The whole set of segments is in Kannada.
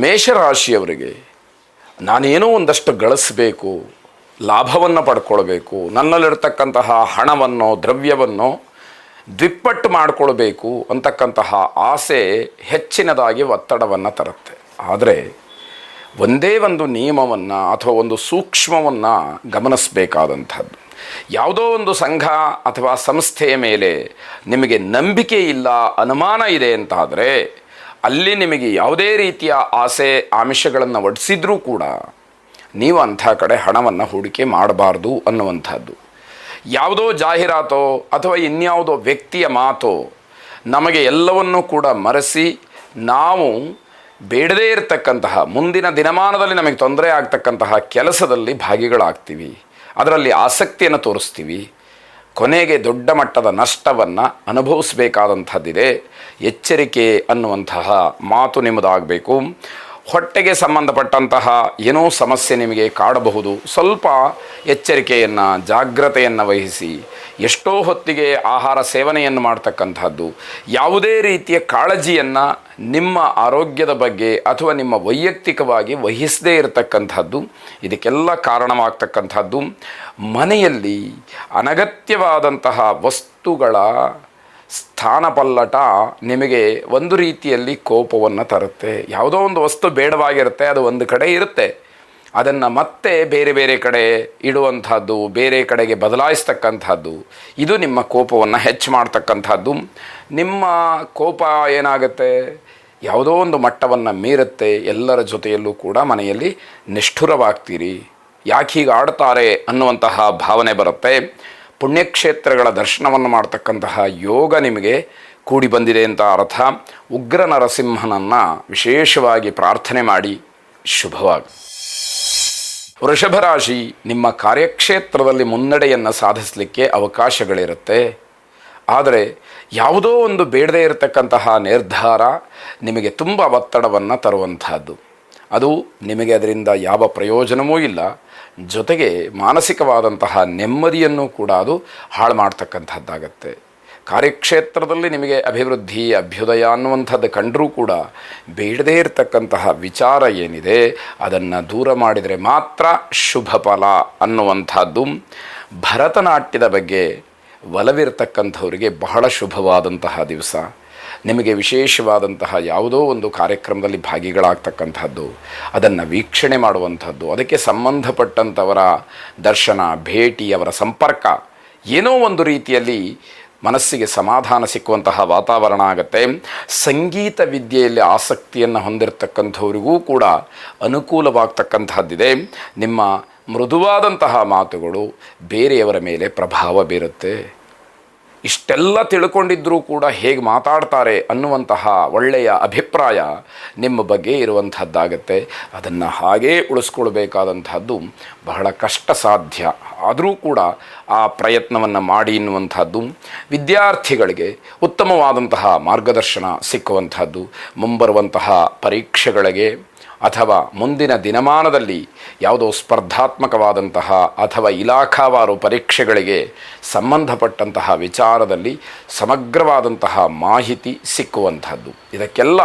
ಮೇಷರಾಶಿಯವರಿಗೆ ನಾನೇನೋ ಒಂದಷ್ಟು ಗಳಿಸಬೇಕು, ಲಾಭವನ್ನು ಪಡ್ಕೊಳ್ಬೇಕು, ನನ್ನಲ್ಲಿರ್ತಕ್ಕಂತಹ ಹಣವನ್ನು, ದ್ರವ್ಯವನ್ನು ದ್ವಿಪ್ಪಟ್ಟು ಮಾಡಿಕೊಳ್ಬೇಕು ಅಂತಕ್ಕಂತಹ ಆಸೆ ಹೆಚ್ಚಿನದಾಗಿ ಒತ್ತಡವನ್ನು ತರುತ್ತೆ. ಆದರೆ ಒಂದೇ ಒಂದು ನಿಯಮವನ್ನು ಅಥವಾ ಒಂದು ಸೂಕ್ಷ್ಮವನ್ನು ಗಮನಿಸಬೇಕಾದಂಥದ್ದು. ಯಾವುದೋ ಒಂದು ಸಂಘ ಅಥವಾ ಸಂಸ್ಥೆಯ ಮೇಲೆ ನಿಮಗೆ ನಂಬಿಕೆ ಇಲ್ಲ, ಅನುಮಾನ ಇದೆ ಅಂತಾದರೆ ಅಲ್ಲಿ ನಿಮಗೆ ಯಾವುದೇ ರೀತಿಯ ಆಸೆ, ಆಮಿಷಗಳನ್ನು ಒಡಿಸಿದ್ರೂ ಕೂಡ ನೀವು ಅಂಥ ಕಡೆ ಹಣವನ್ನು ಹೂಡಿಕೆ ಮಾಡಬಾರ್ದು ಅನ್ನುವಂಥದ್ದು. ಯಾವುದೋ ಜಾಹೀರಾತೋ ಅಥವಾ ಇನ್ಯಾವುದೋ ವ್ಯಕ್ತಿಯ ಮಾತೋ ನಮಗೆ ಎಲ್ಲವನ್ನೂ ಕೂಡ ಮರೆಸಿ ನಾವು ಬೇಡದೇ ಇರತಕ್ಕಂತಹ ಮುಂದಿನ ದಿನಮಾನದಲ್ಲಿ ನಮಗೆ ತೊಂದರೆ ಆಗ್ತಕ್ಕಂತಹ ಕೆಲಸದಲ್ಲಿ ಭಾಗಿಗಳಾಗ್ತೀವಿ. ಅದರಲ್ಲಿ ಆಸಕ್ತಿಯನ್ನು ತೋರಿಸ್ತೀವಿ. ಕೊನೆಗೆ ದೊಡ್ಡ ಮಟ್ಟದ ನಷ್ಟವನ್ನು ಅನುಭವಿಸಬೇಕಾದಂಥದ್ದಿದೆ. ಎಚ್ಚರಿಕೆ ಅನ್ನುವಂತಹ ಮಾತು ನಿಮ್ಮದಾಗಬೇಕು. ಹೊಟ್ಟೆಗೆ ಸಂಬಂಧಪಟ್ಟಂತಹ ಏನೋ ಸಮಸ್ಯೆ ನಿಮಗೆ ಕಾಡಬಹುದು, ಸ್ವಲ್ಪ ಎಚ್ಚರಿಕೆಯನ್ನು, ಜಾಗ್ರತೆಯನ್ನು ವಹಿಸಿ. ಎಷ್ಟೋ ಹೊತ್ತಿಗೆ ಆಹಾರ ಸೇವನೆಯನ್ನು ಮಾಡ್ತಕ್ಕಂಥದ್ದು ಯಾವುದೇ ರೀತಿಯ ಕಾಳಜಿಯನ್ನು ನಿಮ್ಮ ಆರೋಗ್ಯದ ಬಗ್ಗೆ ಅಥವಾ ನಿಮ್ಮ ವೈಯಕ್ತಿಕವಾಗಿ ವಹಿಸದೇ ಇರತಕ್ಕಂಥದ್ದು ಇದಕ್ಕೆಲ್ಲ ಕಾರಣವಾಗ್ತಕ್ಕಂಥದ್ದು ಮನೆಯಲ್ಲಿ ಅನಗತ್ಯವಾದಂತಹ ವಸ್ತುಗಳ ಸ್ಥಾನಪಲ್ಲಟ ನಿಮಗೆ ಒಂದು ರೀತಿಯಲ್ಲಿ ಕೋಪವನ್ನು ತರುತ್ತೆ. ಯಾವುದೋ ಒಂದು ವಸ್ತು ಬೇಡವಾಗಿರುತ್ತೆ, ಅದು ಒಂದು ಕಡೆ ಇರುತ್ತೆ. ಅದನ್ನು ಮತ್ತೆ ಬೇರೆ ಬೇರೆ ಕಡೆ ಇಡುವಂಥದ್ದು, ಬೇರೆ ಕಡೆಗೆ ಬದಲಾಯಿಸ್ತಕ್ಕಂಥದ್ದು, ಇದು ನಿಮ್ಮ ಕೋಪವನ್ನು ಹೆಚ್ಚು ಮಾಡ್ತಕ್ಕಂಥದ್ದು. ನಿಮ್ಮ ಕೋಪ ಏನಾಗುತ್ತೆ? ಯಾವುದೋ ಒಂದು ಮಟ್ಟವನ್ನು ಮೀರುತ್ತೆ. ಎಲ್ಲರ ಜೊತೆಯಲ್ಲೂ ಕೂಡ ಮನೆಯಲ್ಲಿ ನಿಷ್ಠುರವಾಗ್ತೀರಿ. ಯಾಕೆ ಹೀಗೆ ಆಡ್ತಾರೆ ಅನ್ನುವಂತಹ ಭಾವನೆ ಬರುತ್ತೆ. ಪುಣ್ಯಕ್ಷೇತ್ರಗಳ ದರ್ಶನವನ್ನು ಮಾಡ್ತಕ್ಕಂತಹ ಯೋಗ ನಿಮಗೆ ಕೂಡಿ ಬಂದಿದೆ ಅಂತ ಅರ್ಥ. ಉಗ್ರ ನರಸಿಂಹನನ್ನು ವಿಶೇಷವಾಗಿ ಪ್ರಾರ್ಥನೆ ಮಾಡಿ ಶುಭವಾಗಿ. ವೃಷಭ ರಾಶಿ, ನಿಮ್ಮ ಕಾರ್ಯಕ್ಷೇತ್ರದಲ್ಲಿ ಮುನ್ನಡೆಯನ್ನು ಸಾಧಿಸಲಿಕ್ಕೆ ಅವಕಾಶಗಳಿರುತ್ತೆ. ಆದರೆ ಯಾವುದೋ ಒಂದು ಬೇಡದೇ ಇರತಕ್ಕಂತಹ ನಿರ್ಧಾರ ನಿಮಗೆ ತುಂಬ ಒತ್ತಡವನ್ನು ತರುವಂತಹದ್ದು. ಅದು ನಿಮಗೆ ಅದರಿಂದ ಯಾವ ಪ್ರಯೋಜನವೂ ಇಲ್ಲ. ಜೊತೆಗೆ ಮಾನಸಿಕವಾದಂತಹ ನೆಮ್ಮದಿಯನ್ನು ಕೂಡ ಅದು ಹಾಳು ಮಾಡ್ತಕ್ಕಂಥದ್ದಾಗತ್ತೆ. ಕಾರ್ಯಕ್ಷೇತ್ರದಲ್ಲಿ ನಿಮಗೆ ಅಭಿವೃದ್ಧಿ, ಅಭ್ಯುದಯ ಅನ್ನುವಂಥದ್ದು ಕಂಡರೂ ಕೂಡ ಬೇಡದೇ ಇರತಕ್ಕಂತಹ ವಿಚಾರ ಏನಿದೆ, ಅದನ್ನು ದೂರ ಮಾಡಿದರೆ ಮಾತ್ರ ಶುಭ ಫಲ ಅನ್ನುವಂಥದ್ದು. ಭರತನಾಟ್ಯದ ಬಗ್ಗೆ ಒಲವಿರ್ತಕ್ಕಂಥವರಿಗೆ ಬಹಳ ಶುಭವಾದಂತಹ ದಿವಸ. ನಿಮಗೆ ವಿಶೇಷವಾದಂತಹ ಯಾವುದೋ ಒಂದು ಕಾರ್ಯಕ್ರಮದಲ್ಲಿ ಭಾಗಿಗಳಾಗ್ತಕ್ಕಂಥದ್ದು, ಅದನ್ನು ವೀಕ್ಷಣೆ ಮಾಡುವಂಥದ್ದು, ಅದಕ್ಕೆ ಸಂಬಂಧಪಟ್ಟಂಥವರ ದರ್ಶನ, ಭೇಟಿ, ಅವರ ಸಂಪರ್ಕ, ಏನೋ ಒಂದು ರೀತಿಯಲ್ಲಿ ಮನಸ್ಸಿಗೆ ಸಮಾಧಾನ ಸಿಕ್ಕುವಂತಹ ವಾತಾವರಣ ಆಗುತ್ತೆ. ಸಂಗೀತ ವಿದ್ಯೆಯಲ್ಲಿ ಆಸಕ್ತಿಯನ್ನು ಹೊಂದಿರತಕ್ಕಂಥವರಿಗೂ ಕೂಡ ಅನುಕೂಲವಾಗ್ತಕ್ಕಂಥದ್ದಿದೆ. ನಿಮ್ಮ ಮೃದುವಾದಂತಹ ಮಾತುಗಳು ಬೇರೆಯವರ ಮೇಲೆ ಪ್ರಭಾವ ಬೀರುತ್ತೆ. ಇಷ್ಟೆಲ್ಲ ತಿಳ್ಕೊಂಡಿದ್ದರೂ ಕೂಡ ಹೇಗೆ ಮಾತಾಡ್ತಾರೆ ಅನ್ನುವಂತಹ ಒಳ್ಳೆಯ ಅಭಿಪ್ರಾಯ ನಿಮ್ಮ ಬಗ್ಗೆ ಇರುವಂಥದ್ದಾಗತ್ತೆ. ಅದನ್ನು ಹಾಗೇ ಉಳಿಸ್ಕೊಳ್ಬೇಕಾದಂಥದ್ದು ಬಹಳ ಕಷ್ಟ ಸಾಧ್ಯ ಆದರೂ ಕೂಡ ಆ ಪ್ರಯತ್ನವನ್ನು ಮಾಡಿ ಎನ್ನುವಂಥದ್ದು ವಿದ್ಯಾರ್ಥಿಗಳಿಗೆ ಉತ್ತಮವಾದಂತಹ ಮಾರ್ಗದರ್ಶನ ಸಿಕ್ಕುವಂಥದ್ದು, ಮುಂಬರುವಂತಹ ಪರೀಕ್ಷೆಗಳಿಗೆ ಅಥವಾ ಮುಂದಿನ ದಿನಮಾನದಲ್ಲಿ ಯಾವುದೋ ಸ್ಪರ್ಧಾತ್ಮಕವಾದಂತಹ ಅಥವಾ ಇಲಾಖಾವಾರು ಪರೀಕ್ಷೆಗಳಿಗೆ ಸಂಬಂಧಪಟ್ಟಂತಹ ವಿಚಾರದಲ್ಲಿ ಸಮಗ್ರವಾದಂತಹ ಮಾಹಿತಿ ಸಿಕ್ಕುವಂಥದ್ದು. ಇದಕ್ಕೆಲ್ಲ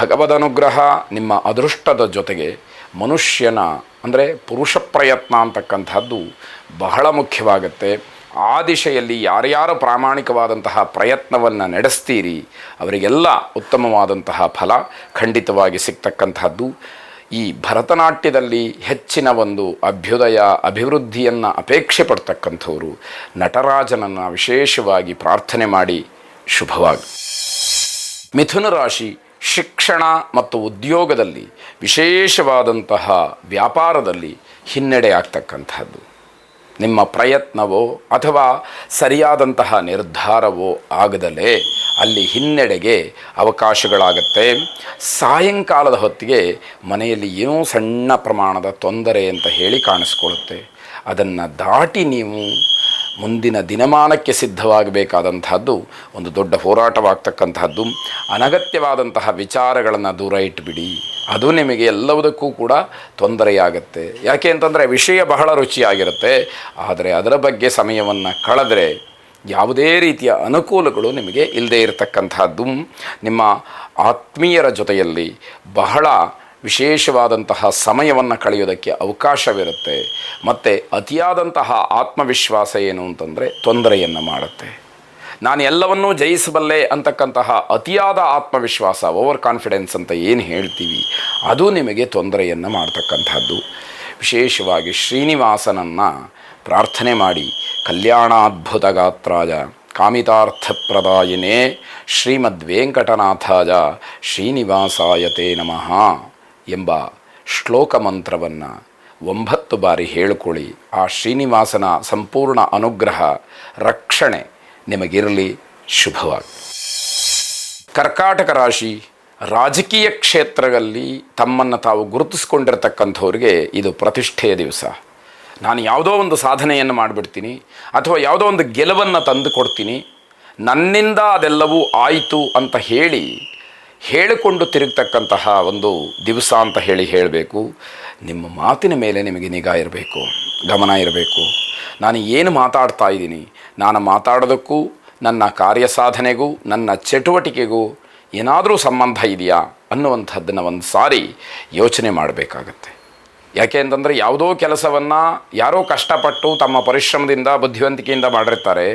ಭಗವದ್ ಅನುಗ್ರಹ ನಿಮ್ಮ ಅದೃಷ್ಟದ ಜೊತೆಗೆ ಮನುಷ್ಯನ, ಅಂದರೆ ಪುರುಷ ಪ್ರಯತ್ನ ಅಂತಕ್ಕಂಥದ್ದು ಬಹಳ ಮುಖ್ಯವಾಗುತ್ತೆ. ಆ ದಿಶೆಯಲ್ಲಿ ಯಾರ್ಯಾರು ಪ್ರಾಮಾಣಿಕವಾದಂತಹ ಪ್ರಯತ್ನವನ್ನು ನಡೆಸ್ತೀರಿ, ಅವರಿಗೆಲ್ಲ ಉತ್ತಮವಾದಂತಹ ಫಲ ಖಂಡಿತವಾಗಿ ಸಿಗ್ತಕ್ಕಂತಹದ್ದು ಈ ಭರತನಾಟ್ಯದಲ್ಲಿ ಹೆಚ್ಚಿನ ಒಂದು ಅಭ್ಯುದಯ, ಅಭಿವೃದ್ಧಿಯನ್ನು ಅಪೇಕ್ಷೆ ಪಡ್ತಕ್ಕಂಥವರು, ನಟರಾಜನನ್ನು ವಿಶೇಷವಾಗಿ ಪ್ರಾರ್ಥನೆ ಮಾಡಿ ಶುಭವಾಗಿ. ಮಿಥುನ ರಾಶಿ ಶಿಕ್ಷಣ ಮತ್ತು ಉದ್ಯೋಗದಲ್ಲಿ ವಿಶೇಷವಾದಂತಹ ವ್ಯಾಪಾರದಲ್ಲಿ ಹಿನ್ನಡೆ ಆಗ್ತಕ್ಕಂಥದ್ದು. ನಿಮ್ಮ ಪ್ರಯತ್ನವೋ ಅಥವಾ ಸರಿಯಾದಂತಹ ನಿರ್ಧಾರವೋ ಆಗದಲೇ ಅಲ್ಲಿ ಹಿನ್ನಡೆಗೆ ಅವಕಾಶಗಳಾಗತ್ತೆ. ಸಾಯಂಕಾಲದ ಹೊತ್ತಿಗೆ ಮನೆಯಲ್ಲಿ ಏನೋ ಸಣ್ಣ ಪ್ರಮಾಣದ ತೊಂದರೆ ಅಂತ ಹೇಳಿ ಕಾಣಿಸ್ಕೊಳ್ಳುತ್ತೆ. ಅದನ್ನು ದಾಟಿ ನೀವು ಮುಂದಿನ ದಿನಮಾನಕ್ಕೆ ಸಿದ್ಧವಾಗಬೇಕಾದಂತಹದ್ದು ಒಂದು ದೊಡ್ಡ ಹೋರಾಟವಾಗ್ತಕ್ಕಂತಹದ್ದು. ಅನಗತ್ಯವಾದಂತಹ ವಿಚಾರಗಳನ್ನು ದೂರ ಇಟ್ಟುಬಿಡಿ ಅದು ನಿಮಗೆ ಎಲ್ಲವುದಕ್ಕೂ ಕೂಡ ತೊಂದರೆಯಾಗುತ್ತೆ. ಯಾಕೆ ಅಂತಂದರೆ ವಿಷಯ ಬಹಳ ರುಚಿಯಾಗಿರುತ್ತೆ. ಆದರೆ ಅದರ ಬಗ್ಗೆ ಸಮಯವನ್ನು ಕಳೆದರೆ ಯಾವುದೇ ರೀತಿಯ ಅನುಕೂಲಗಳು ನಿಮಗೆ ಇಲ್ಲದೇ ಇರತಕ್ಕಂತಹದ್ದು. ನಿಮ್ಮ ಆತ್ಮೀಯರ ಜೊತೆಯಲ್ಲಿ ಬಹಳ ವಿಶೇಷವಾದಂತಹ ಸಮಯವನ್ನು ಕಳೆಯೋದಕ್ಕೆ ಅವಕಾಶವಿರುತ್ತೆ. ಮತ್ತು ಅತಿಯಾದಂತಹ ಆತ್ಮವಿಶ್ವಾಸ ಏನು ಅಂತಂದರೆ ತೊಂದರೆಯನ್ನು ಮಾಡುತ್ತೆ. ನಾನು ಎಲ್ಲವನ್ನೂ ಜಯಿಸಬಲ್ಲೆ ಅಂತಕ್ಕಂತಹ ಅತಿಯಾದ ಆತ್ಮವಿಶ್ವಾಸ ಓವರ್ ಕಾನ್ಫಿಡೆನ್ಸ್ ಅಂತ ಏನು ಹೇಳ್ತೀವಿ, ಅದು ನಿಮಗೆ ತೊಂದರೆಯನ್ನು ಮಾಡ್ತಕ್ಕಂಥದ್ದು. ವಿಶೇಷವಾಗಿ ಶ್ರೀನಿವಾಸನನ್ನು ಪ್ರಾರ್ಥನೆ ಮಾಡಿ, ಕಲ್ಯಾಣಾದ್ಭುತ ಗಾತ್ರಾಯ ಕಾಮಿತಾರ್ಥಪ್ರದಾಯಿನೇ ಶ್ರೀಮದ್ವೆಂಕಟನಾಥಾಯ ಶ್ರೀನಿವಾಸಾಯತೆ ನಮಃ. ಎಂಬ ಶ್ಲೋಕ ಮಂತ್ರವನ್ನು ಒಂಬತ್ತು ಬಾರಿ ಹೇಳಿಕೊಳ್ಳಿ. ಆ ಶ್ರೀನಿವಾಸನ ಸಂಪೂರ್ಣ ಅನುಗ್ರಹ, ರಕ್ಷಣೆ ನಿಮಗಿರಲಿ. ಶುಭವಾಗಿ. ಕರ್ಕಾಟಕ ರಾಶಿ, ರಾಜಕೀಯ ಕ್ಷೇತ್ರದಲ್ಲಿ ತಮ್ಮನ್ನು ತಾವು ಗುರುತಿಸ್ಕೊಂಡಿರ್ತಕ್ಕಂಥವ್ರಿಗೆ ಇದು ಪ್ರತಿಷ್ಠೆಯ ದಿವಸ. ನಾನು ಯಾವುದೋ ಒಂದು ಸಾಧನೆಯನ್ನು ಮಾಡಿಬಿಡ್ತೀನಿ, ಅಥವಾ ಯಾವುದೋ ಒಂದು ಗೆಲುವನ್ನು ತಂದು ಕೊಡ್ತೀನಿ ನನ್ನಿಂದ ಅದೆಲ್ಲವೂ ಆಯಿತು ಅಂತ ಹೇಳಿ ಹೇಳಿಕೊಂಡು ತಿರುಗ್ತಕ್ಕಂತಹ ಒಂದು ದಿವಸ ಅಂತ ಹೇಳಿ ಹೇಳಬೇಕು. ನಿಮ್ಮ ಮಾತಿನ ಮೇಲೆ ನಿಮಗೆ ನಿಗಾ ಇರಬೇಕು, ಗಮನ ಇರಬೇಕು. ನಾನು ಏನು ಮಾತಾಡ್ತಾ ಇದ್ದೀನಿ? ನಾನು ಮಾತಾಡೋದಕ್ಕೂ, ನನ್ನ ಕಾರ್ಯ ಸಾಧನೆಗೂ ನನ್ನ ಚಟುವಟಿಕೆಗೂ ಏನಾದರೂ ಸಂಬಂಧ ಇದೆಯಾ ಅನ್ನುವಂಥದ್ದನ್ನು ಒಂದು ಸಾರಿ ಯೋಚನೆ ಮಾಡಬೇಕಾಗತ್ತೆ. ಯಾಕೆ ಅಂತಂದರೆ ಯಾವುದೋ ಕೆಲಸವನ್ನು ಯಾರೋ ಕಷ್ಟಪಟ್ಟು ತಮ್ಮ ಪರಿಶ್ರಮದಿಂದ, ಬುದ್ಧಿವಂತಿಕೆಯಿಂದ ಮಾಡಿರ್ತಾರೆ.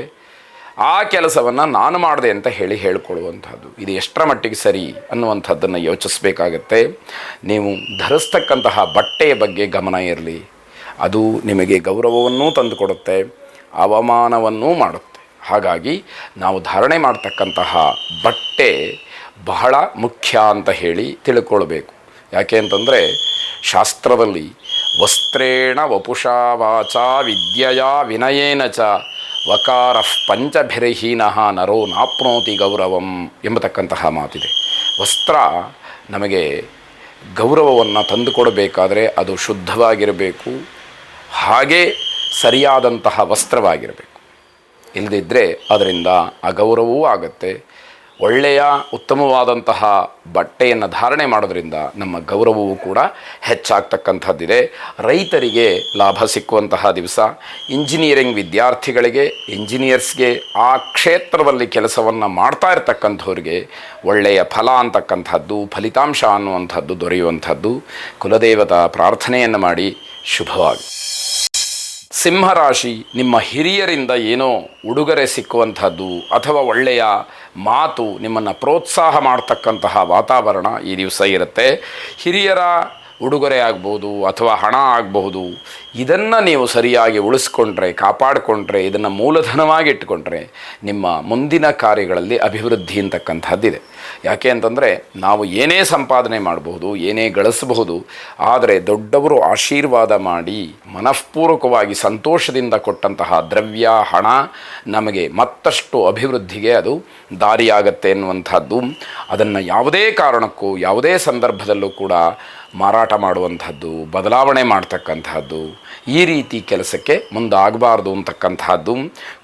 ಆ ಕೆಲಸವನ್ನು ನಾನು ಮಾಡಿದೆ ಅಂತ ಹೇಳಿ ಹೇಳಿಕೊಳ್ಳುವಂಥದ್ದು. ಇದು ಎಷ್ಟರ ಮಟ್ಟಿಗೆ ಸರಿ ಅನ್ನುವಂಥದ್ದನ್ನು ಯೋಚಿಸಬೇಕಾಗತ್ತೆ. ನೀವು ಧರಿಸ್ತಕ್ಕಂತಹ ಬಟ್ಟೆಯ ಬಗ್ಗೆ ಗಮನ ಇರಲಿ. ಅದು ನಿಮಗೆ ಗೌರವವನ್ನೂ ತಂದುಕೊಡುತ್ತೆ, ಅವಮಾನವನ್ನೂ ಮಾಡುತ್ತೆ. ಹಾಗಾಗಿ ನಾವು ಧಾರಣೆ ಮಾಡ್ತಕ್ಕಂತಹ ಬಟ್ಟೆ ಬಹಳ ಮುಖ್ಯ ಅಂತ ಹೇಳಿ ತಿಳ್ಕೊಳ್ಬೇಕು. ಯಾಕೆ ಅಂತಂದರೆ ಶಾಸ್ತ್ರದಲ್ಲಿ ವಸ್ತ್ರೇಣ ವಪುಷಾ ವಾಚ ವಿದ್ಯೆಯ ವಿನಯೇನ ಚ ವಕಾರ ಪಂಚಭಿರಹೀನಃ ನರೋ ನಾಪ್ನೋತಿ ಗೌರವಂ ಎಂಬತಕ್ಕಂತಹ ಮಾತಿದೆ. ವಸ್ತ್ರ ನಮಗೆ ಗೌರವವನ್ನು ತಂದುಕೊಡಬೇಕಾದರೆ ಅದು ಶುದ್ಧವಾಗಿರಬೇಕು, ಹಾಗೆ ಸರಿಯಾದಂತಹ ವಸ್ತ್ರವಾಗಿರಬೇಕು. ಇಲ್ಲದಿದ್ದರೆ ಅದರಿಂದ ಅಗೌರವವೂ ಆಗುತ್ತೆ ಒಳ್ಳೆಯ, ಉತ್ತಮವಾದಂತಹ ಬಟ್ಟೆಯನ್ನು ಧಾರಣೆ ಮಾಡೋದ್ರಿಂದ ನಮ್ಮ ಗೌರವವೂ ಕೂಡ ಹೆಚ್ಚಾಗ್ತಕ್ಕಂಥದ್ದಿದೆ. ರೈತರಿಗೆ ಲಾಭ ಸಿಕ್ಕುವಂತಹ ದಿವಸ, ಇಂಜಿನಿಯರಿಂಗ್ ವಿದ್ಯಾರ್ಥಿಗಳಿಗೆ, ಇಂಜಿನಿಯರ್ಸ್ಗೆ ಆ ಕ್ಷೇತ್ರದಲ್ಲಿ ಕೆಲಸವನ್ನು ಮಾಡ್ತಾ ಇರತಕ್ಕಂಥವ್ರಿಗೆ ಒಳ್ಳೆಯ ಫಲ ಅಂತಕ್ಕಂಥದ್ದು, ಫಲಿತಾಂಶ ಅನ್ನುವಂಥದ್ದು ದೊರೆಯುವಂಥದ್ದು. ಕುಲದೇವತಾ ಪ್ರಾರ್ಥನೆಯನ್ನು ಮಾಡಿ ಶುಭವಾಗಿ. ಸಿಂಹರಾಶಿ ನಿಮ್ಮ ಹಿರಿಯರಿಂದ ಏನೋ ಉಡುಗೊರೆ ಸಿಕ್ಕುವಂಥದ್ದು ಅಥವಾ ಒಳ್ಳೆಯ ಮಾತು ನಿಮ್ಮನ್ನು ಪ್ರೋತ್ಸಾಹ ಮಾಡ್ತಕ್ಕಂತಹ ವಾತಾವರಣ ಈ ದಿವಸ ಇರುತ್ತೆ. ಹಿರಿಯರ ಉಡುಗೊರೆ ಆಗ್ಬೋದು ಅಥವಾ ಹಣ ಆಗಬಹುದು, ಇದನ್ನು ನೀವು ಸರಿಯಾಗಿ ಉಳಿಸ್ಕೊಂಡ್ರೆ, ಕಾಪಾಡಿಕೊಂಡ್ರೆ, ಇದನ್ನು ಮೂಲಧನವಾಗಿ ಇಟ್ಟುಕೊಂಡ್ರೆ ನಿಮ್ಮ ಮುಂದಿನ ಕಾರ್ಯಗಳಲ್ಲಿ ಅಭಿವೃದ್ಧಿ ಅಂತಕ್ಕಂಥದ್ದಿದೆ. ಯಾಕೆ ಅಂತಂದರೆ ನಾವು ಏನೇ ಸಂಪಾದನೆ ಮಾಡಬಹುದು, ಏನೇ ಗಳಿಸಬಹುದು, ಆದರೆ ದೊಡ್ಡವರು ಆಶೀರ್ವಾದ ಮಾಡಿ, ಮನಃಪೂರ್ವಕವಾಗಿ ಸಂತೋಷದಿಂದ ಕೊಟ್ಟಂತಹ ದ್ರವ್ಯ, ಹಣ ನಮಗೆ ಮತ್ತಷ್ಟು ಅಭಿವೃದ್ಧಿಗೆ ಅದು ದಾರಿಯಾಗತ್ತೆ ಎನ್ನುವಂಥದ್ದು ಅದನ್ನು ಯಾವುದೇ ಕಾರಣಕ್ಕೂ, ಯಾವುದೇ ಸಂದರ್ಭದಲ್ಲೂ ಕೂಡ ಮಾರಾಟ ಮಾಡುವಂಥದ್ದು, ಬದಲಾವಣೆ ಮಾಡ್ತಕ್ಕಂತಹದ್ದು ಈ ರೀತಿ ಕೆಲಸಕ್ಕೆ ಮುಂದಾಗಬಾರ್ದು ಅಂತಕ್ಕಂತಹದ್ದು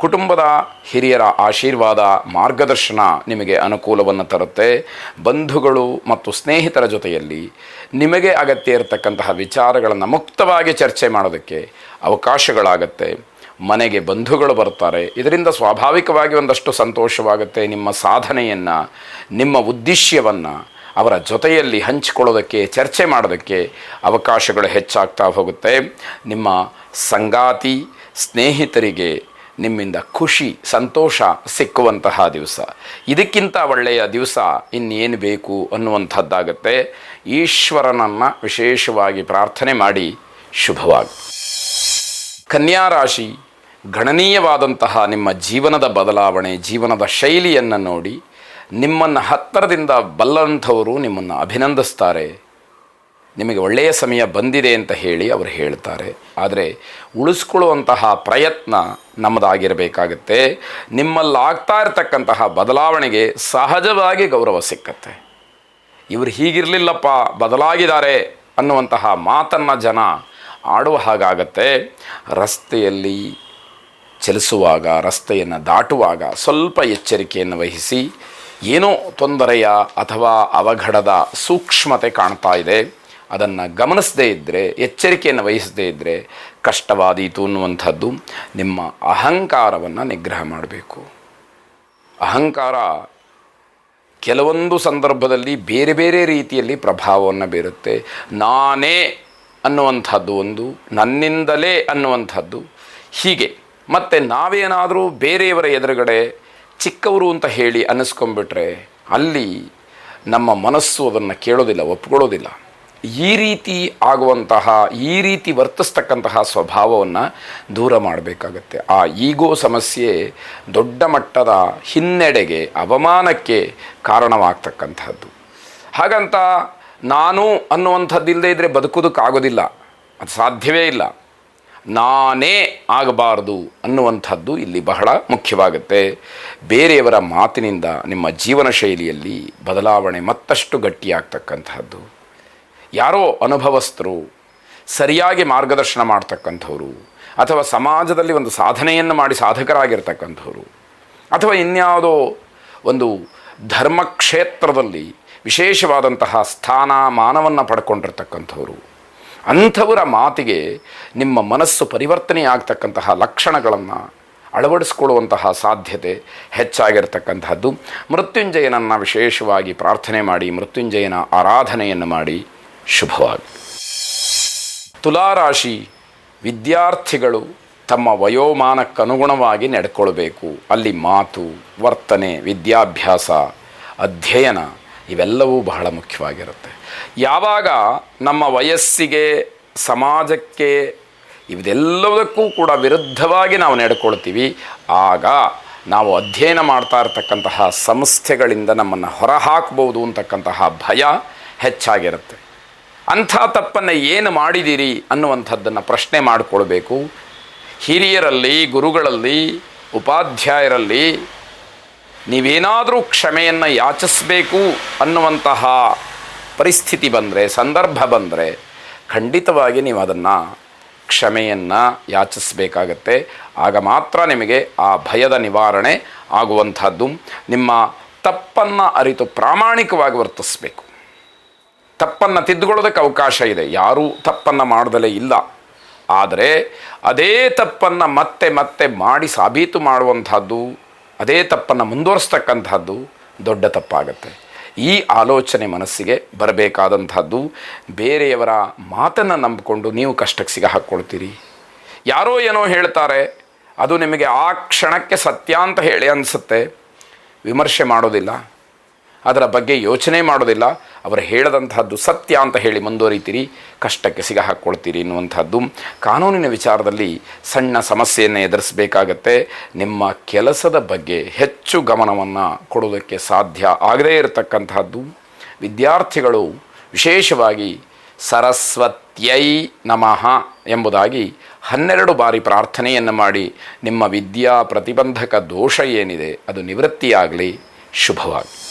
ಕುಟುಂಬದ ಹಿರಿಯರ ಆಶೀರ್ವಾದ, ಮಾರ್ಗದರ್ಶನ ನಿಮಗೆ ಅನುಕೂಲವನ್ನು ತರುತ್ತೆ. ಬಂಧುಗಳು ಮತ್ತು ಸ್ನೇಹಿತರ ಜೊತೆಯಲ್ಲಿ ನಿಮಗೆ ಅಗತ್ಯ ಇರತಕ್ಕಂತಹ ವಿಚಾರಗಳನ್ನು ಮುಕ್ತವಾಗಿ ಚರ್ಚೆ ಮಾಡೋದಕ್ಕೆ ಅವಕಾಶಗಳಾಗತ್ತೆ. ಮನೆಗೆ ಬಂಧುಗಳು ಬರ್ತಾರೆ ಇದರಿಂದ ಸ್ವಾಭಾವಿಕವಾಗಿ ಒಂದಷ್ಟು ಸಂತೋಷವಾಗುತ್ತೆ ನಿಮ್ಮ ಸಾಧನೆಯನ್ನು, ನಿಮ್ಮ ಉದ್ದೇಶ್ಯವನ್ನು. ಅವರ ಜೊತೆಯಲ್ಲಿ ಹಂಚಿಕೊಳ್ಳೋದಕ್ಕೆ, ಚರ್ಚೆ ಮಾಡೋದಕ್ಕೆ ಅವಕಾಶಗಳು ಹೆಚ್ಚಾಗ್ತಾ ಹೋಗುತ್ತೆ. ನಿಮ್ಮ ಸಂಗಾತಿ ಸ್ನೇಹಿತರಿಗೆ ನಿಮ್ಮಿಂದ ಖುಷಿ, ಸಂತೋಷ ಸಿಕ್ಕುವಂತಹ ದಿವಸ. ಇದಕ್ಕಿಂತ ಒಳ್ಳೆಯ ದಿವಸ ಇನ್ನೇನು ಬೇಕು ಅನ್ನುವಂಥದ್ದಾಗುತ್ತೆ. ಈಶ್ವರನನ್ನು ವಿಶೇಷವಾಗಿ ಪ್ರಾರ್ಥನೆ ಮಾಡಿ ಶುಭವಾಗಿ. ಕನ್ಯಾ ರಾಶಿ, ಗಣನೀಯವಾದಂತಹ ನಿಮ್ಮ ಜೀವನದ ಬದಲಾವಣೆ, ಜೀವನದ ಶೈಲಿಯನ್ನು ನೋಡಿ ನಿಮ್ಮನ್ನು ಹತ್ತಿರದಿಂದ ಬಲ್ಲಂಥವರು ನಿಮ್ಮನ್ನು ಅಭಿನಂದಿಸ್ತಾರೆ. ನಿಮಗೆ ಒಳ್ಳೆಯ ಸಮಯ ಬಂದಿದೆ ಅಂತ ಹೇಳಿ ಅವರು ಹೇಳ್ತಾರೆ. ಆದರೆ ಉಳಿಸ್ಕೊಳ್ಳುವಂತಹ ಪ್ರಯತ್ನ ನಮ್ಮದಾಗಿರಬೇಕಾಗತ್ತೆ. ನಿಮ್ಮಲ್ಲಾಗ್ತಾ ಇರತಕ್ಕಂತಹ ಬದಲಾವಣೆಗೆ ಸಹಜವಾಗಿ ಗೌರವ ಸಿಕ್ಕತ್ತೆ. ಇವರು ಹೀಗಿರಲಿಲ್ಲಪ್ಪ, ಬದಲಾಗಿದ್ದಾರೆ ಅನ್ನುವಂತಹ ಮಾತನ್ನು ಜನ ಆಡುವ ಹಾಗಾಗತ್ತೆ. ರಸ್ತೆಯಲ್ಲಿ ಚಲಿಸುವಾಗ, ರಸ್ತೆಯನ್ನು ದಾಟುವಾಗ ಸ್ವಲ್ಪ ಎಚ್ಚರಿಕೆಯನ್ನು ವಹಿಸಿ ಏನೋ ತೊಂದರೆಯ ಅಥವಾ ಅವಘಡದ ಸೂಕ್ಷ್ಮತೆ ಕಾಣ್ತಾ ಇದೆ. ಅದನ್ನು ಗಮನಿಸದೇ ಇದ್ದರೆ ಎಚ್ಚರಿಕೆಯನ್ನು ವಹಿಸದೇ ಇದ್ದರೆ ಕಷ್ಟವಾದೀತು ಅನ್ನುವಂಥದ್ದು ನಿಮ್ಮ ಅಹಂಕಾರವನ್ನು ನಿಗ್ರಹ ಮಾಡಬೇಕು. ಅಹಂಕಾರ ಕೆಲವೊಂದು ಸಂದರ್ಭದಲ್ಲಿ ಬೇರೆ ಬೇರೆ ರೀತಿಯಲ್ಲಿ ಪ್ರಭಾವವನ್ನು ಬೀರುತ್ತೆ. ನಾನೇ ಅನ್ನುವಂಥದ್ದು ಒಂದು, ನನ್ನಿಂದಲೇ ಅನ್ನುವಂಥದ್ದು ಹೀಗೆ. ಮತ್ತು ನಾವೇನಾದರೂ ಬೇರೆಯವರ ಎದುರುಗಡೆ ಚಿಕ್ಕವರು ಅಂತ ಹೇಳಿ ಅನ್ನಿಸ್ಕೊಂಡ್ಬಿಟ್ರೆ ಅಲ್ಲಿ ನಮ್ಮ ಮನಸ್ಸು ಅದನ್ನು ಕೇಳೋದಿಲ್ಲ, ಒಪ್ಕೊಳ್ಳೋದಿಲ್ಲ. ಈ ರೀತಿ ಆಗುವಂತಹ, ಈ ರೀತಿ ವರ್ತಿಸ್ತಕ್ಕಂತಹ ಸ್ವಭಾವವನ್ನು ದೂರ ಮಾಡಬೇಕಾಗತ್ತೆ. ಆ ಈಗೋ ಸಮಸ್ಯೆ ದೊಡ್ಡ ಮಟ್ಟದ ಹಿನ್ನಡೆಗೆ, ಅವಮಾನಕ್ಕೆ ಕಾರಣವಾಗ್ತಕ್ಕಂತಹದ್ದು ಹಾಗಂತ ನಾನು ಅನ್ನುವಂಥದ್ದಿಲ್ಲದೆ ಇದ್ದರೆ ಬದುಕೋದಕ್ಕಾಗೋದಿಲ್ಲ. ಅದು ಸಾಧ್ಯವೇ ಇಲ್ಲ. ನಾನೇ ಆಗಬಾರ್ದು ಅನ್ನುವಂಥದ್ದು ಇಲ್ಲಿ ಬಹಳ ಮುಖ್ಯವಾಗುತ್ತೆ. ಬೇರೆಯವರ ಮಾತಿನಿಂದ ನಿಮ್ಮ ಜೀವನ ಶೈಲಿಯಲ್ಲಿ ಬದಲಾವಣೆ ಮತ್ತಷ್ಟು ಗಟ್ಟಿಯಾಗ್ತಕ್ಕಂಥದ್ದು ಯಾರೋ ಅನುಭವಸ್ಥರು ಸರಿಯಾಗಿ ಮಾರ್ಗದರ್ಶನ ಮಾಡ್ತಕ್ಕಂಥವ್ರು, ಅಥವಾ ಸಮಾಜದಲ್ಲಿ ಒಂದು ಸಾಧನೆಯನ್ನು ಮಾಡಿ ಸಾಧಕರಾಗಿರ್ತಕ್ಕಂಥವ್ರು, ಅಥವಾ ಇನ್ಯಾವುದೋ ಒಂದು ಧರ್ಮಕ್ಷೇತ್ರದಲ್ಲಿ ವಿಶೇಷವಾದಂತಹ ಸ್ಥಾನ ಮಾನವನ್ನು ಪಡ್ಕೊಂಡಿರ್ತಕ್ಕಂಥವ್ರು ಅಂಥವರ ಮಾತಿಗೆ ನಿಮ್ಮ ಮನಸ್ಸು ಪರಿವರ್ತನೆ ಆಗ್ತಕ್ಕಂತಹ ಲಕ್ಷಣಗಳನ್ನು ಅಳವಡಿಸ್ಕೊಳ್ಳುವಂತಹ ಸಾಧ್ಯತೆ ಹೆಚ್ಚಾಗಿರ್ತಕ್ಕಂತಹದ್ದು. ಮೃತ್ಯುಂಜಯನನ್ನು ವಿಶೇಷವಾಗಿ ಪ್ರಾರ್ಥನೆ ಮಾಡಿ, ಮೃತ್ಯುಂಜಯನ ಆರಾಧನೆಯನ್ನು ಮಾಡಿ. ಶುಭವಾಗಿ. ತುಲಾರಾಶಿ ವಿದ್ಯಾರ್ಥಿಗಳು ತಮ್ಮ ವಯೋಮಾನಕ್ಕನುಗುಣವಾಗಿ ನಡ್ಕೊಳ್ಬೇಕು. ಅಲ್ಲಿ ಮಾತು, ವರ್ತನೆ, ವಿದ್ಯಾಭ್ಯಾಸ, ಅಧ್ಯಯನ ಇವೆಲ್ಲವೂ ಬಹಳ ಮುಖ್ಯವಾಗಿರುತ್ತೆ. ಯಾವಾಗ ನಮ್ಮ ವಯಸ್ಸಿಗೆ, ಸಮಾಜಕ್ಕೆ ಇವೆಲ್ಲದಕ್ಕೂ ಕೂಡ ವಿರುದ್ಧವಾಗಿ ನಾವು ನಡ್ಕೊಳ್ತೀವಿ, ಆಗ ನಾವು ಅಧ್ಯಯನ ಮಾಡ್ತಾ ಇರತಕ್ಕಂತಹ ಸಂಸ್ಥೆಗಳಿಂದ ನಮ್ಮನ್ನು ಹೊರಹಾಕ್ಬೋದು ಅಂತಕ್ಕಂತಹ ಭಯ ಹೆಚ್ಚಾಗಿರುತ್ತೆ. ಅಂಥ ತಪ್ಪನ್ನು ಏನು ಮಾಡಿದ್ದೀರಿ ಅನ್ನುವಂಥದ್ದನ್ನು ಪ್ರಶ್ನೆ ಮಾಡಿಕೊಳ್ಬೇಕು. ಹಿರಿಯರಲ್ಲಿ, ಗುರುಗಳಲ್ಲಿ, ಉಪಾಧ್ಯಾಯರಲ್ಲಿ ನೀವೇನಾದರೂ ಕ್ಷಮೆಯನ್ನು ಯಾಚಿಸಬೇಕು ಅನ್ನುವಂತಹ ಪರಿಸ್ಥಿತಿ ಬಂದರೆ, ಸಂದರ್ಭ ಬಂದರೆ, ಖಂಡಿತವಾಗಿ ನೀವು ಅದನ್ನು ಕ್ಷಮೆಯನ್ನು ಯಾಚಿಸಬೇಕಾಗತ್ತೆ. ಆಗ ಮಾತ್ರ ನಿಮಗೆ ಆ ಭಯದ ನಿವಾರಣೆ ಆಗುವಂಥದ್ದು. ನಿಮ್ಮ ತಪ್ಪನ್ನು ಅರಿತು ಪ್ರಾಮಾಣಿಕವಾಗಿ ವರ್ತಿಸಬೇಕು. ತಪ್ಪನ್ನು ತಿದ್ದುಕೊಳ್ಳೋದಕ್ಕೆ ಅವಕಾಶ ಇದೆ. ಯಾರೂ ತಪ್ಪನ್ನು ಮಾಡದಲೇ ಇಲ್ಲ. ಆದರೆ ಅದೇ ತಪ್ಪನ್ನು ಮತ್ತೆ ಮತ್ತೆ ಮಾಡಿ ಸಾಬೀತು ಮಾಡುವಂಥದ್ದು ಅದೇ ತಪ್ಪನ್ನು ಮುಂದುವರಿಸ್ತಕ್ಕಂಥದ್ದು ದೊಡ್ಡ ತಪ್ಪಾಗತ್ತೆ. ಈ ಆಲೋಚನೆ ಮನಸ್ಸಿಗೆ ಬರಬೇಕಾದಂಥದ್ದು ಬೇರೆಯವರ ಮಾತನ್ನು ನಂಬಿಕೊಂಡು ನೀವು ಕಷ್ಟಕ್ಕೆ ಸಿಗ ಹಾಕ್ಕೊಳ್ತೀರಿ. ಯಾರೋ ಏನೋ ಹೇಳ್ತಾರೆ, ಅದು ನಿಮಗೆ ಆ ಕ್ಷಣಕ್ಕೆ ಸತ್ಯ ಅಂತ ಹೇಳಿ ಅನಿಸುತ್ತೆ. ವಿಮರ್ಶೆ ಮಾಡೋದಿಲ್ಲ. ಅದರ ಬಗ್ಗೆ ಯೋಚನೆ ಮಾಡೋದಿಲ್ಲ. ಅವರು ಹೇಳದಂತಹದ್ದು ಸತ್ಯ ಅಂತ ಹೇಳಿ ಮುಂದುವರಿತೀರಿ. ಕಷ್ಟಕ್ಕೆ ಸಿಗ ಹಾಕ್ಕೊಳ್ತೀರಿ ಎನ್ನುವಂಥದ್ದು ಕಾನೂನಿನ ವಿಚಾರದಲ್ಲಿ ಸಣ್ಣ ಸಮಸ್ಯೆಯನ್ನು ಎದುರಿಸಬೇಕಾಗತ್ತೆ. ನಿಮ್ಮ ಕೆಲಸದ ಬಗ್ಗೆ ಹೆಚ್ಚು ಗಮನವನ್ನು ಕೊಡೋದಕ್ಕೆ ಸಾಧ್ಯ ಆಗದೇ ಇರತಕ್ಕಂತಹದ್ದು. ವಿದ್ಯಾರ್ಥಿಗಳು ವಿಶೇಷವಾಗಿ ಸರಸ್ವತ್ಯೈ ನಮಃ ಎಂಬುದಾಗಿ ಹನ್ನೆರಡು ಬಾರಿ ಪ್ರಾರ್ಥನೆಯನ್ನು ಮಾಡಿ ನಿಮ್ಮ ವಿದ್ಯಾ ಪ್ರತಿಬಂಧಕ ದೋಷ ಏನಿದೆ ಅದು ನಿವೃತ್ತಿಯಾಗಲಿ. ಶುಭವಾಗಿ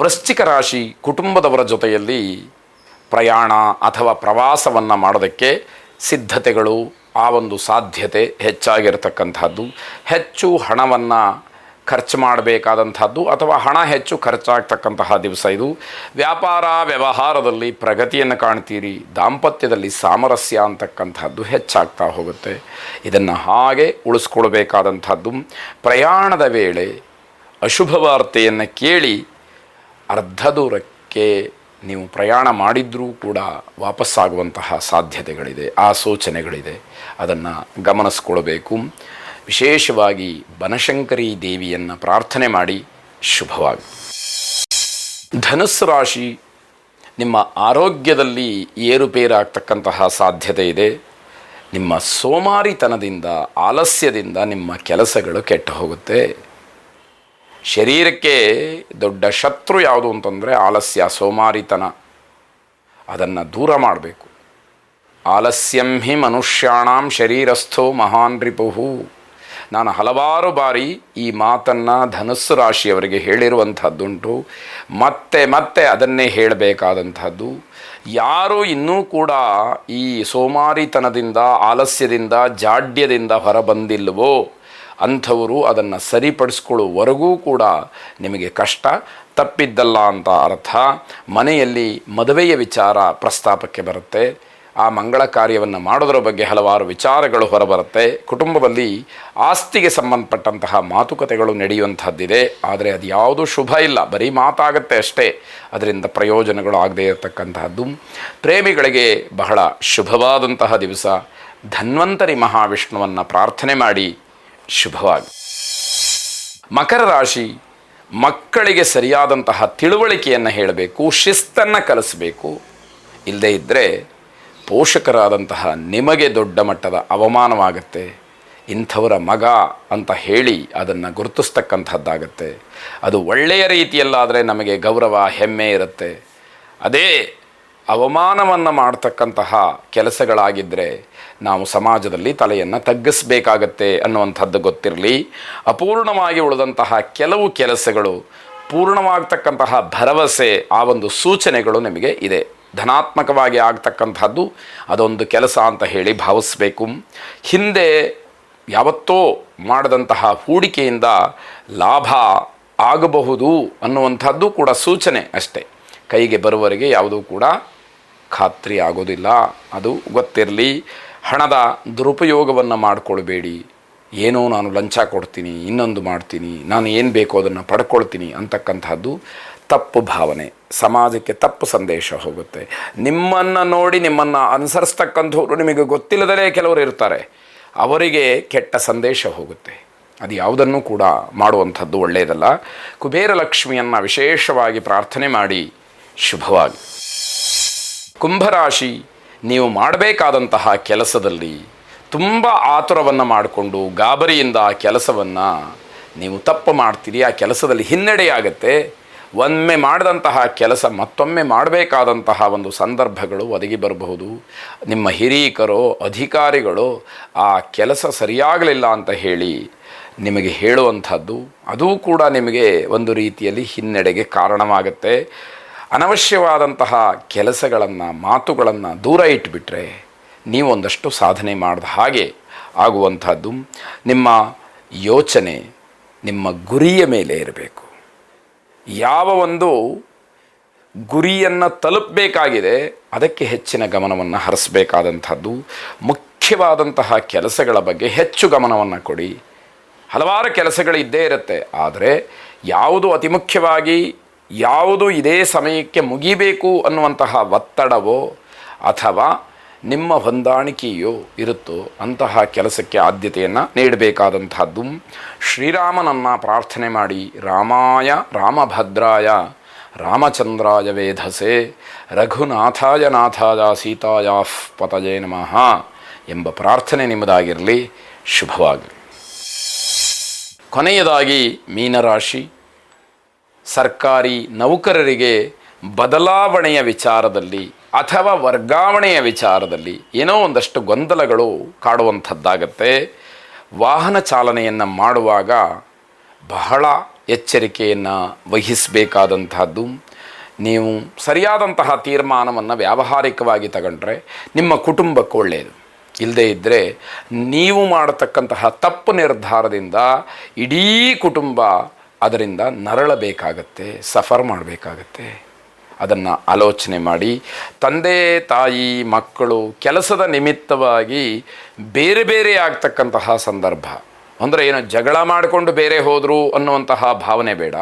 ವೃಶ್ಚಿಕ ರಾಶಿ ಕುಟುಂಬದವರ ಜೊತೆಯಲ್ಲಿ ಪ್ರಯಾಣ ಅಥವಾ ಪ್ರವಾಸವನ್ನು ಮಾಡೋದಕ್ಕೆ ಸಿದ್ಧತೆಗಳು ಆ ಒಂದು ಸಾಧ್ಯತೆ ಹೆಚ್ಚಾಗಿರತಕ್ಕಂಥದ್ದು. ಹೆಚ್ಚು ಹಣವನ್ನು ಖರ್ಚು ಮಾಡಬೇಕಾದಂಥದ್ದು ಅಥವಾ ಹಣ ಹೆಚ್ಚು ಖರ್ಚಾಗ್ತಕ್ಕಂತಹ ದಿವಸ ಇದು. ವ್ಯಾಪಾರ ವ್ಯವಹಾರದಲ್ಲಿ ಪ್ರಗತಿಯನ್ನು ಕಾಣ್ತೀರಿ, ದಾಂಪತ್ಯದಲ್ಲಿ ಸಾಮರಸ್ಯ ಅಂತಕ್ಕಂಥದ್ದು ಹೆಚ್ಚಾಗ್ತಾ ಹೋಗುತ್ತೆ. ಇದನ್ನು ಹಾಗೆ ಉಳಿಸ್ಕೊಳ್ಬೇಕಾದಂಥದ್ದು. ಪ್ರಯಾಣದ ವೇಳೆ ಅಶುಭ ವಾರ್ತೆಯನ್ನು ಕೇಳಿ ಅರ್ಧ ದೂರಕ್ಕೆ ನೀವು ಪ್ರಯಾಣ ಮಾಡಿದ್ರೂ ಕೂಡ ವಾಪಸ್ಸಾಗುವಂತಹ ಸಾಧ್ಯತೆಗಳಿದೆ ಆ ಸೂಚನೆಗಳಿದೆ ಅದನ್ನು ಗಮನಿಸ್ಕೊಳ್ಬೇಕು. ವಿಶೇಷವಾಗಿ ಬನಶಂಕರಿ ದೇವಿಯನ್ನು ಪ್ರಾರ್ಥನೆ ಮಾಡಿ ಶುಭವಾಗಿ. ಧನುಸ್ಸು ರಾಶಿ ನಿಮ್ಮ ಆರೋಗ್ಯದಲ್ಲಿ ಏರುಪೇರಾಗ್ತಕ್ಕಂತಹ ಸಾಧ್ಯತೆ ಇದೆ. ನಿಮ್ಮ ಸೋಮಾರಿತನದಿಂದ, ಆಲಸ್ಯದಿಂದ ನಿಮ್ಮ ಕೆಲಸಗಳು ಕೆಟ್ಟು ಹೋಗುತ್ತೆ ಶರೀರಕ್ಕೆ ದೊಡ್ಡ ಶತ್ರು ಯಾವುದು ಅಂತಂದರೆ ಆಲಸ್ಯ, ಸೋಮಾರಿತನ. ಅದನ್ನು ದೂರ ಮಾಡಬೇಕು. ಆಲಸ್ಯಂ ಹಿ ಮನುಷ್ಯಾಣಂ ಶರೀರಸ್ಥೋ ಮಹಾನ್ ರಿಪುಹು. ನಾನು ಹಲವಾರು ಬಾರಿ ಈ ಮಾತನ್ನು ಧನಸ್ಸು ರಾಶಿಯವರಿಗೆ ಹೇಳಿರುವಂಥದ್ದುಂಟು. ಮತ್ತೆ ಮತ್ತೆ ಅದನ್ನೇ ಹೇಳಬೇಕಾದಂಥದ್ದು. ಯಾರು ಇನ್ನೂ ಕೂಡ ಈ ಸೋಮಾರಿತನದಿಂದ, ಆಲಸ್ಯದಿಂದ, ಜಾಡ್ಯದಿಂದ ಹೊರಬಂದಿಲ್ವೋ ಅಂಥವರು ಅದನ್ನು ಸರಿಪಡಿಸ್ಕೊಳ್ಳುವವರೆಗೂ ಕೂಡ ನಿಮಗೆ ಕಷ್ಟ. ತಪ್ಪಿದ್ದಲ್ಲ ಅಂತ ಅರ್ಥ. ಮನೆಯಲ್ಲಿ ಮದುವೆಯ ವಿಚಾರ ಪ್ರಸ್ತಾಪಕ್ಕೆ ಬರುತ್ತೆ. ಆ ಮಂಗಳ ಕಾರ್ಯವನ್ನು ಮಾಡೋದರ ಬಗ್ಗೆ ಹಲವಾರು ವಿಚಾರಗಳು ಹೊರಬರುತ್ತೆ. ಕುಟುಂಬದಲ್ಲಿ ಆಸ್ತಿಗೆ ಸಂಬಂಧಪಟ್ಟಂತಹ ಮಾತುಕತೆಗಳು ನಡೆಯುವಂಥದ್ದಿದೆ. ಆದರೆ ಅದು ಯಾವುದೂ ಶುಭ ಇಲ್ಲ. ಬರೀ ಮಾತಾಗತ್ತೆ ಅಷ್ಟೇ. ಅದರಿಂದ ಪ್ರಯೋಜನಗಳು ಆಗದೇ ಇರತಕ್ಕಂತಹದ್ದು. ಪ್ರೇಮಿಗಳಿಗೆ ಬಹಳ ಶುಭವಾದಂತಹ ದಿವಸ. ಧನ್ವಂತರಿ ಮಹಾವಿಷ್ಣುವನ್ನು ಪ್ರಾರ್ಥನೆ ಮಾಡಿ. ಶುಭವಾಗಿ. ಮಕರ ರಾಶಿ ಮಕ್ಕಳಿಗೆ ಸರಿಯಾದಂತಹ ತಿಳುವಳಿಕೆಯನ್ನು ಹೇಳಬೇಕು, ಶಿಸ್ತನ್ನು ಕಲಿಸಬೇಕು. ಇಲ್ಲದೇ ಇದ್ದರೆ ಪೋಷಕರಾದಂತಹ ನಿಮಗೆ ದೊಡ್ಡ ಮಟ್ಟದ ಅವಮಾನವಾಗುತ್ತೆ. ಇಂಥವರ ಮಗ ಅಂತ ಹೇಳಿ ಅದನ್ನು ಗುರುತಿಸ್ತಕ್ಕಂಥದ್ದಾಗತ್ತೆ. ಅದು ಒಳ್ಳೆಯ ರೀತಿಯಲ್ಲಾದರೆ ನಮಗೆ ಗೌರವ, ಹೆಮ್ಮೆ ಇರುತ್ತೆ. ಅದೇ ಅವಮಾನವನ್ನು ಮಾಡ್ತಕ್ಕಂತಹ ಕೆಲಸಗಳಾಗಿದ್ದರೆ ನಾವು ಸಮಾಜದಲ್ಲಿ ತಲೆಯನ್ನು ತಗ್ಗಿಸಬೇಕಾಗತ್ತೆ ಅನ್ನುವಂಥದ್ದು ಗೊತ್ತಿರಲಿ. ಅಪೂರ್ಣವಾಗಿ ಉಳಿದಂತಹ ಕೆಲವು ಕೆಲಸಗಳು ಪೂರ್ಣವಾಗ್ತಕ್ಕಂತಹ ಭರವಸೆ ಆ ಒಂದು ಸೂಚನೆಗಳು ನಿಮಗೆ ಇದೆ. ಧನಾತ್ಮಕವಾಗಿ ಆಗ್ತಕ್ಕಂಥದ್ದು ಅದೊಂದು ಕೆಲಸ ಅಂತ ಹೇಳಿ ಭಾವಿಸಬೇಕು. ಹಿಂದೆ ಯಾವತ್ತೋ ಮಾಡಿದಂತಹ ಹೂಡಿಕೆಯಿಂದ ಲಾಭ ಆಗಬಹುದು ಅನ್ನುವಂಥದ್ದು ಕೂಡ ಸೂಚನೆ ಅಷ್ಟೇ. ಕೈಗೆ ಬರುವವರೆಗೆ ಯಾವುದೂ ಕೂಡ ಖಾತ್ರಿ ಆಗೋದಿಲ್ಲ. ಅದು ಗೊತ್ತಿರಲಿ. ಹಣದ ದುರುಪಯೋಗವನ್ನು ಮಾಡಿಕೊಳ್ಬೇಡಿ. ಏನೋ ನಾನು ಲಂಚ ಕೊಡ್ತೀನಿ, ಇನ್ನೊಂದು ಮಾಡ್ತೀನಿ, ನಾನು ಏನು ಬೇಕೋ ಅದನ್ನು ಪಡ್ಕೊಳ್ತೀನಿ ಅಂತಕ್ಕಂಥದ್ದು ತಪ್ಪು ಭಾವನೆ. ಸಮಾಜಕ್ಕೆ ತಪ್ಪು ಸಂದೇಶ ಹೋಗುತ್ತೆ. ನಿಮ್ಮನ್ನು ನೋಡಿ ನಿಮ್ಮನ್ನು ಅನುಸರಿಸ್ತಕ್ಕಂಥವ್ರು ನಿಮಗೆ ಗೊತ್ತಿಲ್ಲದಲೇ ಕೆಲವರು ಇರ್ತಾರೆ. ಅವರಿಗೆ ಕೆಟ್ಟ ಸಂದೇಶ ಹೋಗುತ್ತೆ. ಅದು ಯಾವುದನ್ನು ಕೂಡ ಮಾಡುವಂಥದ್ದು ಒಳ್ಳೆಯದಲ್ಲ ಕುಬೇರ ಲಕ್ಷ್ಮಿಯನ್ನು ವಿಶೇಷವಾಗಿ ಪ್ರಾರ್ಥನೆ ಮಾಡಿ. ಶುಭವಾಗಿ. ಕುಂಭರಾಶಿ ನೀವು ಮಾಡಬೇಕಾದಂತಹ ಕೆಲಸದಲ್ಲಿ ತುಂಬ ಆತುರವನ್ನು ಮಾಡಿಕೊಂಡು ಗಾಬರಿಯಿಂದ ಆ ಕೆಲಸವನ್ನು ನೀವು ತಪ್ಪು ಮಾಡ್ತೀರಿ. ಆ ಕೆಲಸದಲ್ಲಿ ಹಿನ್ನಡೆಯಾಗತ್ತೆ. ಒಮ್ಮೆ ಮಾಡಿದಂತಹ ಕೆಲಸ ಮತ್ತೊಮ್ಮೆ ಮಾಡಬೇಕಾದಂತಹ ಒಂದು ಸಂದರ್ಭಗಳು ಒದಗಿ ಬರಬಹುದು. ನಿಮ್ಮ ಹಿರೀಕರೋ, ಅಧಿಕಾರಿಗಳು, ಆ ಕೆಲಸ ಸರಿಯಾಗಲಿಲ್ಲ ಅಂತ ಹೇಳಿ ನಿಮಗೆ ಹೇಳುವಂಥದ್ದು, ಅದೂ ಕೂಡ ನಿಮಗೆ ಒಂದು ರೀತಿಯಲ್ಲಿ ಹಿನ್ನಡೆಗೆ ಕಾರಣವಾಗುತ್ತೆ. ಅನವಶ್ಯವಾದಂತಹ ಕೆಲಸಗಳನ್ನು, ಮಾತುಗಳನ್ನು ದೂರ ಇಟ್ಟುಬಿಟ್ರೆ ನೀವೊಂದಷ್ಟು ಸಾಧನೆ ಮಾಡಿದ ಹಾಗೆ ಆಗುವಂಥದ್ದು ನಿಮ್ಮ ಯೋಚನೆ ನಿಮ್ಮ ಗುರಿಯ ಮೇಲೆ ಇರಬೇಕು. ಯಾವ ಒಂದು ಗುರಿಯನ್ನು ತಲುಪಬೇಕಾಗಿದೆ ಅದಕ್ಕೆ ಹೆಚ್ಚಿನ ಗಮನವನ್ನು ಹರಿಸಬೇಕಾದಂಥದ್ದು, ಮುಖ್ಯವಾದಂತಹ ಕೆಲಸಗಳ ಬಗ್ಗೆ ಹೆಚ್ಚು ಗಮನವನ್ನು ಕೊಡಿ. ಹಲವಾರು ಕೆಲಸಗಳು ಇದ್ದೇ ಇರುತ್ತೆ, ಆದರೆ ಯಾವುದು ಅತಿ ಮುಖ್ಯವಾಗಿ ಯಾವುದು ಇದೇ ಸಮಯಕ್ಕೆ ಮುಗಿಬೇಕು ಅನ್ನುವಂತಹ ಒತ್ತಡವೋ ಅಥವಾ ನಿಮ್ಮ ಹೊಂದಾಣಿಕೆಯೋ ಇರುತ್ತೋ ಅಂತಹ ಕೆಲಸಕ್ಕೆ ಆದ್ಯತೆಯನ್ನು ನೀಡಬೇಕಾದಂತಹದ್ದು ಶ್ರೀರಾಮನನ್ನು ಪ್ರಾರ್ಥನೆ ಮಾಡಿ, ರಾಮಾಯ ರಾಮಭದ್ರಾಯ, ರಾಮಚಂದ್ರಾಯ ವೇಧಸೆ, ರಘುನಾಥಾಯ ನಾಥಾಯ ಸೀತಾಯ ಪತಜೇ ನಮಃ ಎಂಬ ಪ್ರಾರ್ಥನೆ ನಿಮ್ಮದಾಗಿರಲಿ. ಶುಭವಾಗಲಿ. ಕೊನೆಯದಾಗಿ ಮೀನರಾಶಿ. ಸರ್ಕಾರಿ ನೌಕರರಿಗೆ ಬದಲಾವಣೆಯ ವಿಚಾರದಲ್ಲಿ ಅಥವಾ ವರ್ಗಾವಣೆಯ ವಿಚಾರದಲ್ಲಿ ಏನೋ ಒಂದಷ್ಟು ಗೊಂದಲಗಳು ಕಾಡುವಂಥದ್ದಾಗತ್ತೆ. ವಾಹನ ಚಾಲನೆಯನ್ನು ಮಾಡುವಾಗ ಬಹಳ ಎಚ್ಚರಿಕೆಯನ್ನು ವಹಿಸಬೇಕಾದಂತಹದ್ದು ನೀವು ಸರಿಯಾದಂತಹ ತೀರ್ಮಾನವನ್ನು ವ್ಯಾವಹಾರಿಕವಾಗಿ ತಗೊಂಡ್ರೆ ನಿಮ್ಮ ಕುಟುಂಬಕ್ಕೆ ಒಳ್ಳೆಯದು ಇಲ್ಲದೇ ಇದ್ದರೆ ನೀವು ಮಾಡತಕ್ಕಂತಹ ತಪ್ಪು ನಿರ್ಧಾರದಿಂದ ಇಡೀ ಕುಟುಂಬ ಅದರಿಂದ ನರಳಬೇಕಾಗತ್ತೆ, ಸಫರ್ ಮಾಡಬೇಕಾಗತ್ತೆ. ಅದನ್ನು ಆಲೋಚನೆ ಮಾಡಿ, ತಂದೆ, ತಾಯಿ, ಮಕ್ಕಳು ಕೆಲಸದ ನಿಮಿತ್ತವಾಗಿ ಬೇರೆ ಬೇರೆ ಆಗ್ತಕ್ಕಂತಹ ಸಂದರ್ಭ. ಅಂದರೆ ಏನು, ಜಗಳ ಮಾಡಿಕೊಂಡು ಬೇರೆ ಹೋದರು ಅನ್ನುವಂತಹ ಭಾವನೆ ಬೇಡ.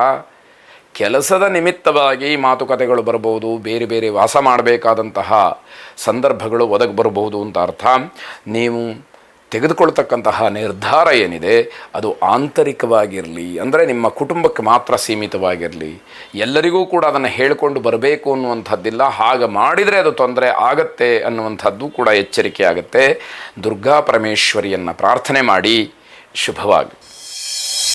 ಕೆಲಸದ ನಿಮಿತ್ತವಾಗಿ ಮಾತುಕತೆಗಳು ಬರಬಹುದು, ಬೇರೆ ಬೇರೆ ವಾಸ ಮಾಡಬೇಕಾದಂತಹ ಸಂದರ್ಭಗಳು ಒದಗಿ ಬರಬಹುದು ಅಂತ ಅರ್ಥ. ನೀವು ತೆಗೆದುಕೊಳ್ತಕ್ಕಂತಹ ನಿರ್ಧಾರ ಏನಿದೆ, ಅದು ಆಂತರಿಕವಾಗಿರಲಿ, ಅಂದರೆ ನಿಮ್ಮ ಕುಟುಂಬಕ್ಕೆ ಮಾತ್ರ ಸೀಮಿತವಾಗಿರಲಿ, ಎಲ್ಲರಿಗೂ ಕೂಡ ಅದನ್ನು ಹೇಳಿಕೊಂಡು ಬರಬೇಕು ಅನ್ನುವಂಥದ್ದಿಲ್ಲ, ಹಾಗೆ ಮಾಡಿದರೆ ಅದು ತೊಂದರೆ ಆಗತ್ತೆ ಅನ್ನುವಂಥದ್ದು ಕೂಡ ಎಚ್ಚರಿಕೆ ಆಗುತ್ತೆ ದುರ್ಗಾ ಪರಮೇಶ್ವರಿಯನ್ನು ಪ್ರಾರ್ಥನೆ ಮಾಡಿ ಶುಭವಾಗಿ